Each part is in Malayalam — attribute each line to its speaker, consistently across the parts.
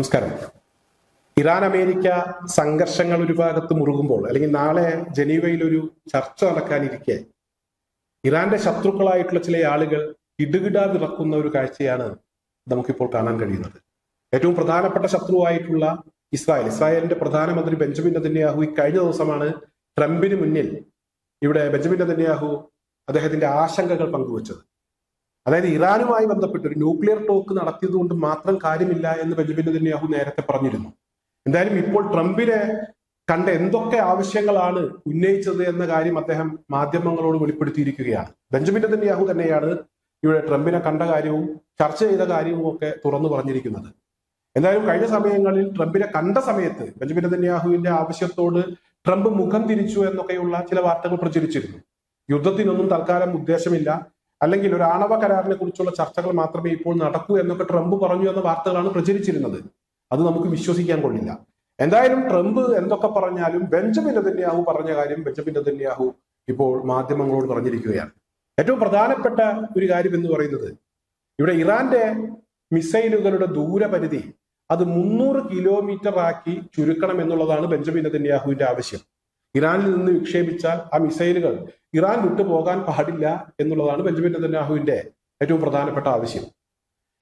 Speaker 1: നമസ്കാരം. ഇറാൻ അമേരിക്ക സംഘർഷങ്ങൾ ഒരു ഭാഗത്ത് മുറുകുമ്പോൾ അല്ലെങ്കിൽ നാളെ ജനീവയിൽ ഒരു ചർച്ച നടക്കാനിരിക്കെ ഇറാന്റെ ശത്രുക്കളായിട്ടുള്ള ചില ആളുകൾ ഇടുകിടാ വിറക്കുന്ന ഒരു കാഴ്ചയാണ് നമുക്കിപ്പോൾ കാണാൻ കഴിയുന്നത്. ഏറ്റവും പ്രധാനപ്പെട്ട ശത്രുവായിട്ടുള്ള ഇസ്രായേൽ. ഇസ്രായേലിന്റെ പ്രധാനമന്ത്രി ബെഞ്ചമിൻ നെതന്യാഹു ഈ കഴിഞ്ഞ ദിവസമാണ് ട്രംപിന് മുന്നിൽ ഇവിടെ ബെഞ്ചമിൻ നെതന്യാഹു അദ്ദേഹത്തിന്റെ ആശങ്കകൾ പങ്കുവച്ചത്. അതായത് ഇറാനുമായി ബന്ധപ്പെട്ട് ഒരു ന്യൂക്ലിയർ ടോക്ക് നടത്തിയത് കൊണ്ട് മാത്രം കാര്യമില്ല എന്ന് ബെഞ്ചമിൻ നെതന്യാഹു നേരത്തെ പറഞ്ഞിരുന്നു. എന്തായാലും ഇപ്പോൾ ട്രംപിനെ കണ്ട എന്തൊക്കെ ആവശ്യങ്ങളാണ് ഉന്നയിച്ചത് എന്ന കാര്യം അദ്ദേഹം മാധ്യമങ്ങളോട് വെളിപ്പെടുത്തിയിരിക്കുകയാണ്. ബെഞ്ചമിൻ നെതന്യാഹു തന്നെയാണ് ഇവിടെ ട്രംപിനെ കണ്ട കാര്യവും ചർച്ച ചെയ്ത കാര്യവും ഒക്കെ തുറന്നു പറഞ്ഞിരിക്കുന്നത്. എന്തായാലും കഴിഞ്ഞ സമയങ്ങളിൽ ട്രംപിനെ കണ്ട സമയത്ത് ബെഞ്ചമിൻ നെതന്യാഹുവിന്റെ ആവശ്യത്തോട് ട്രംപ് മുഖം തിരിച്ചു എന്നൊക്കെയുള്ള ചില വാർത്തകൾ പ്രചരിച്ചിരുന്നു. യുദ്ധത്തിനൊന്നും തൽക്കാലം ഉദ്ദേശമില്ല. അല്ലെങ്കിൽ ഒരു ആണവ കരാറിനെ കുറിച്ചുള്ള ചർച്ചകൾ മാത്രമേ ഇപ്പോൾ നടക്കൂ എന്നൊക്കെ ട്രംപ് പറഞ്ഞു എന്ന വാർത്തകളാണ് പ്രചരിച്ചിരുന്നത്. അത് നമുക്ക് വിശ്വസിക്കാൻ കൊള്ളില്ല. എന്തായാലും ട്രംപ് എന്തൊക്കെ പറഞ്ഞാലും ബെഞ്ചമിൻ നെതന്യാഹു പറഞ്ഞ കാര്യം ബെഞ്ചമിൻ നെതന്യാഹു ഇപ്പോൾ മാധ്യമങ്ങളോട് പറഞ്ഞിരിക്കുകയാണ്. ഏറ്റവും പ്രധാനപ്പെട്ട ഒരു കാര്യം എന്ന് പറയുന്നത് ഇവിടെ ഇറാന്റെ മിസൈലുകളുടെ ദൂരപരിധി അത് മുന്നൂറ് കിലോമീറ്റർ ആക്കി ചുരുക്കണം എന്നുള്ളതാണ് ബെഞ്ചമിൻ നെതന്യാഹുവിന്റെ ആവശ്യം. ഇറാനിൽ നിന്ന് വിക്ഷേപിച്ച ആ മിസൈലുകൾ ഇറാൻ വിട്ടുപോകാൻ പാടില്ല എന്നുള്ളതാണ് ബെഞ്ചമിൻ നെതന്യാഹുവിന്റെ ഏറ്റവും പ്രധാനപ്പെട്ട ആവശ്യം.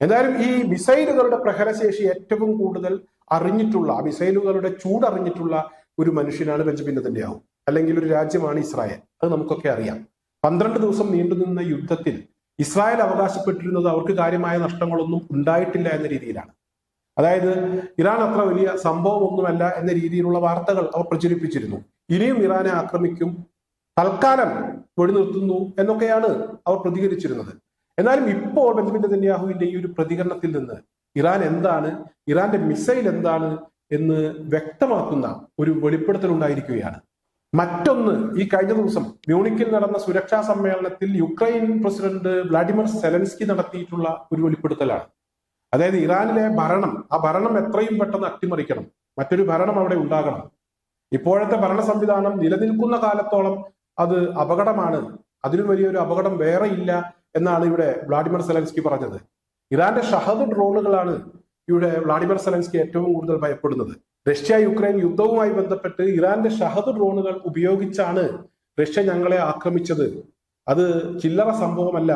Speaker 1: എന്തായാലും ഈ മിസൈലുകളുടെ പ്രഹരശേഷി ഏറ്റവും കൂടുതൽ അറിഞ്ഞിട്ടുള്ള ആ മിസൈലുകളുടെ ചൂടറിഞ്ഞിട്ടുള്ള ഒരു മനുഷ്യനാണ് ബെഞ്ചമിൻ നെതന്യാഹു. അല്ലെങ്കിൽ ഒരു രാജ്യമാണ് ഇസ്രായേൽ. അത് നമുക്കൊക്കെ അറിയാം. പന്ത്രണ്ട് ദിവസം നീണ്ടുനിന്ന യുദ്ധത്തിൽ ഇസ്രായേൽ അവകാശപ്പെട്ടിരുന്നത് അവർക്ക് കാര്യമായ നഷ്ടങ്ങളൊന്നും ഉണ്ടായിട്ടില്ല എന്ന രീതിയിലാണ്. അതായത് ഇറാൻ അത്ര വലിയ സംഭവമൊന്നുമല്ല എന്ന രീതിയിലുള്ള വാർത്തകൾ അവർ പ്രചരിപ്പിച്ചിരുന്നു. ഇനിയും ഇറാനെ ആക്രമിക്കും. തൽക്കാലം വെടിനിർത്തുന്നു എന്നൊക്കെയാണ് അവർ പ്രതികരിച്ചിരുന്നത്. എന്നാലും ഇപ്പോൾ ബെഞ്ചമിൻ നെതന്യാഹുവിന്റെ ഈ ഒരു പ്രതികരണത്തിൽ നിന്ന് ഇറാൻ എന്താണ് ഇറാന്റെ മിസൈൽ എന്താണ് എന്ന് വ്യക്തമാക്കുന്ന ഒരു വെളിപ്പെടുത്തൽ ഉണ്ടായിരിക്കുകയാണ്. മറ്റൊന്ന് ഈ കഴിഞ്ഞ ദിവസം മ്യൂണിക്കിൽ നടന്ന സുരക്ഷാ സമ്മേളനത്തിൽ യുക്രൈൻ പ്രസിഡന്റ് വ്ളാഡിമിർ സെലൻസ്കി നടത്തിയിട്ടുള്ള ഒരു വെളിപ്പെടുത്തലാണ്. അതായത് ഇറാനിലെ ഭരണം ആ ഭരണം എത്രയും പെട്ടെന്ന് അട്ടിമറിക്കണം. മറ്റൊരു ഭരണം അവിടെ ഉണ്ടാകണം. ഇപ്പോഴത്തെ ഭരണ സംവിധാനം നിലനിൽക്കുന്ന കാലത്തോളം അത് അപകടമാണ്. അതിലും വലിയൊരു അപകടം വേറെ ഇല്ല എന്നാണ് ഇവിടെ വ്ളാഡിമിർ സെലൻസ്കി പറഞ്ഞത്. ഇറാന്റെ ഷഹദ് ഡ്രോണുകളാണ് ഇവിടെ വ്ളാഡിമിർ സെലൻസ്കി ഏറ്റവും കൂടുതൽ ഭയപ്പെടുന്നത്. റഷ്യ യുക്രൈൻ യുദ്ധവുമായി ബന്ധപ്പെട്ട് ഇറാന്റെ ഷഹദ് ഡ്രോണുകൾ ഉപയോഗിച്ചാണ് റഷ്യ ഞങ്ങളെ ആക്രമിച്ചത്. അത് ചില്ലറ സംഭവമല്ല.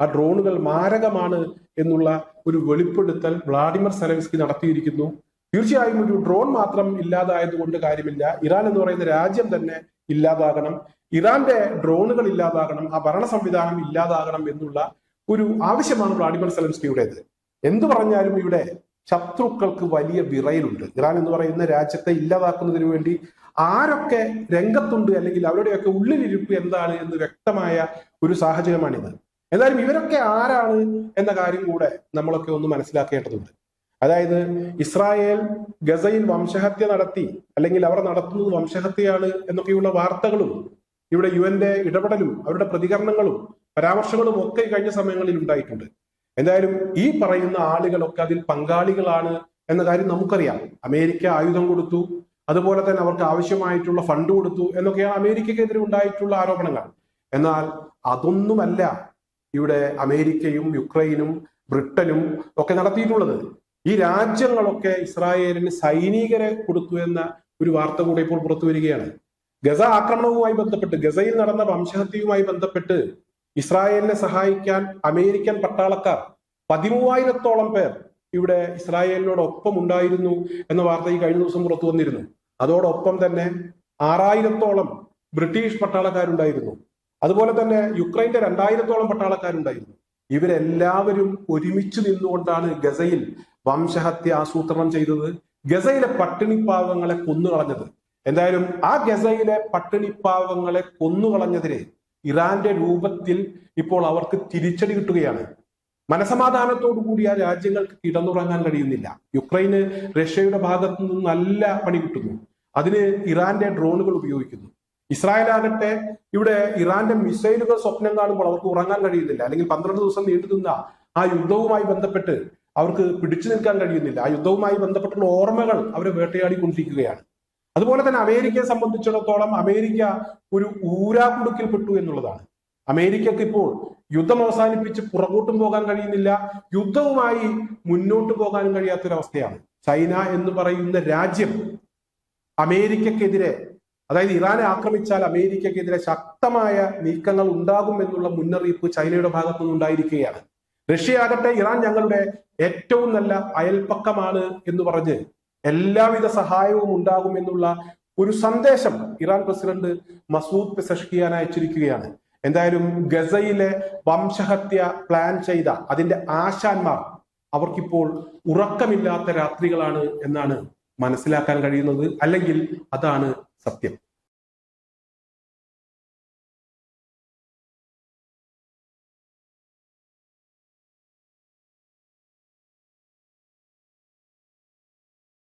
Speaker 1: ആ ഡ്രോണുകൾ മാരകമാണ് എന്നുള്ള ഒരു വെളിപ്പെടുത്തൽ വ്ളാഡിമിർ സെലൻസ്കി നടത്തിയിരിക്കുന്നു. തീർച്ചയായും ഒരു ഡ്രോൺ മാത്രം ഇല്ലാതായതുകൊണ്ട് കാര്യമില്ല. ഇറാൻ എന്ന് പറയുന്ന രാജ്യം തന്നെ ഇല്ലാതാകണം. ഇറാന്റെ ഡ്രോണുകൾ ഇല്ലാതാകണം. ആ ഭരണ സംവിധാനം ഇല്ലാതാകണം എന്നുള്ള ഒരു ആവശ്യമാണ് വ്ളാഡിമിർ സെലൻസ്കിയുടേത്. എന്തു പറഞ്ഞാലും ഇവിടെ ശത്രുക്കൾക്ക് വലിയ വിറയലുണ്ട്. ഇറാൻ എന്ന് പറയുന്ന രാജ്യത്തെ ഇല്ലാതാക്കുന്നതിന് വേണ്ടി ആരൊക്കെ രംഗത്തുണ്ട് അല്ലെങ്കിൽ അവരുടെയൊക്കെ ഉള്ളിലിരിപ്പ് എന്താണ് എന്ന് വ്യക്തമായ ഒരു സാഹചര്യമാണിത്. എന്തായാലും ഇവരൊക്കെ ആരാണ് എന്ന കാര്യം കൂടെ നമ്മളൊക്കെ ഒന്ന് മനസ്സിലാക്കേണ്ടതുണ്ട്. അതായത് ഇസ്രായേൽ ഗസയിൽ വംശഹത്യ നടത്തി അല്ലെങ്കിൽ അവർ നടത്തുന്നത് വംശഹത്യയാണ് എന്നൊക്കെയുള്ള വാർത്തകളും ഇവിടെ യു എന്റെ ഇടപെടലും അവരുടെ പ്രതികരണങ്ങളും പരാമർശങ്ങളും ഒക്കെ കഴിഞ്ഞ സമയങ്ങളിൽ ഉണ്ടായിട്ടുണ്ട്. എന്തായാലും ഈ പറയുന്ന ആളുകളൊക്കെ അതിൽ പങ്കാളികളാണ് എന്ന കാര്യം നമുക്കറിയാം. അമേരിക്ക ആയുധം കൊടുത്തു അതുപോലെ തന്നെ അവർക്ക് ആവശ്യമായിട്ടുള്ള ഫണ്ട് കൊടുത്തു എന്നൊക്കെയാണ് അമേരിക്കക്കെതിരെ ഉണ്ടായിട്ടുള്ള ആരോപണങ്ങൾ. എന്നാൽ അതൊന്നുമല്ല ഇവിടെ അമേരിക്കയും യുക്രൈനും ബ്രിട്ടനും ഒക്കെ നടത്തിയിട്ടുള്ളത്. ഈ രാജ്യങ്ങളൊക്കെ ഇസ്രായേലിന് സൈനികരെ കൊടുത്തു എന്ന ഒരു വാർത്ത കൂടെ ഇപ്പോൾ പുറത്തു വരികയാണ്. ഗസ ആക്രമണവുമായി ബന്ധപ്പെട്ട് ഗസയിൽ നടന്ന വംശഹത്യയുമായി ബന്ധപ്പെട്ട് ഇസ്രായേലിനെ സഹായിക്കാൻ അമേരിക്കൻ പട്ടാളക്കാർ പതിമൂവായിരത്തോളം പേർ ഇവിടെ ഇസ്രായേലിനോടൊപ്പം ഉണ്ടായിരുന്നു എന്ന വാർത്ത ഈ കഴിഞ്ഞ ദിവസം പുറത്തു വന്നിരുന്നു. അതോടൊപ്പം തന്നെ ആറായിരത്തോളം ബ്രിട്ടീഷ് പട്ടാളക്കാരുണ്ടായിരുന്നു. അതുപോലെ തന്നെ യുക്രൈന്റെ രണ്ടായിരത്തോളം പട്ടാളക്കാരുണ്ടായിരുന്നു. ഇവരെല്ലാവരും ഒരുമിച്ച് നിന്നുകൊണ്ടാണ് ഗസയിൽ വംശഹത്യ ആസൂത്രണം ചെയ്തത് ഗസയിലെ പട്ടിണിപ്പാവങ്ങളെ കൊന്നുകളഞ്ഞത്. എന്തായാലും ആ ഗസയിലെ പട്ടിണിപ്പാവങ്ങളെ കൊന്നുകളഞ്ഞതിനെ ഇറാന്റെ രൂപത്തിൽ ഇപ്പോൾ അവർക്ക് തിരിച്ചടി കിട്ടുകയാണ്. മനസമാധാനത്തോടു കൂടി ആ രാജ്യങ്ങൾക്ക് കിടന്നുറങ്ങാൻ കഴിയുന്നില്ല. യുക്രൈന് റഷ്യയുടെ ഭാഗത്തു നിന്ന് നല്ല പണി കിട്ടുന്നു. അതിന് ഇറാന്റെ ഡ്രോണുകൾ ഉപയോഗിക്കുന്നു. ഇസ്രായേൽ ആകട്ടെ ഇവിടെ ഇറാന്റെ മിസൈലുകൾ സ്വപ്നം കാണുമ്പോൾ അവർക്ക് ഉറങ്ങാൻ കഴിയുന്നില്ല. അല്ലെങ്കിൽ പന്ത്രണ്ട് ദിവസം നീണ്ടുനിന്ന ആ യുദ്ധവുമായി ബന്ധപ്പെട്ട് അവർക്ക് പിടിച്ചു നിൽക്കാൻ കഴിയുന്നില്ല. ആ യുദ്ധവുമായി ബന്ധപ്പെട്ടുള്ള ഓർമ്മകൾ അവരെ വേട്ടയാടിക്കൊണ്ടിരിക്കുകയാണ്. അതുപോലെ തന്നെ അമേരിക്കയെ സംബന്ധിച്ചിടത്തോളം അമേരിക്ക ഒരു ഊരാക്കുടുക്കിൽപ്പെട്ടു എന്നുള്ളതാണ്. അമേരിക്കക്ക് ഇപ്പോൾ യുദ്ധം അവസാനിപ്പിച്ച് പുറകോട്ടും പോകാൻ കഴിയുന്നില്ല. യുദ്ധവുമായി മുന്നോട്ട് പോകാനും കഴിയാത്തൊരവസ്ഥയാണ്. ചൈന എന്ന് പറയുന്ന രാജ്യം അമേരിക്കക്കെതിരെ അതായത് ഇറാനെ ആക്രമിച്ചാൽ അമേരിക്കക്കെതിരെ ശക്തമായ നീക്കങ്ങൾ ഉണ്ടാകും എന്നുള്ള മുന്നറിയിപ്പ് ചൈനയുടെ ഭാഗത്തു നിന്നുണ്ടായിരിക്കുകയാണ് റഷ്യയാകട്ടെ ഇറാൻ ഞങ്ങളുടെ ഏറ്റവും നല്ല അയൽപ്പക്കമാണ് എന്ന് പറഞ്ഞ് എല്ലാവിധ സഹായവും ഉണ്ടാകും എന്നുള്ള ഒരു സന്ദേശം ഇറാൻ പ്രസിഡന്റ് മസൂദ് പെസഷ്കിയാൻ അയച്ചിരിക്കുകയാണ്. എന്തായാലും ഗസയിലെ വംശഹത്യ പ്ലാൻ ചെയ്ത അതിന്റെ ആശാന്മാർ അവർക്കിപ്പോൾ ഉറക്കമില്ലാത്ത രാത്രികളാണ് എന്നാണ് മനസ്സിലാക്കാൻ കഴിയുന്നത് അല്ലെങ്കിൽ അതാണ് സത്യം.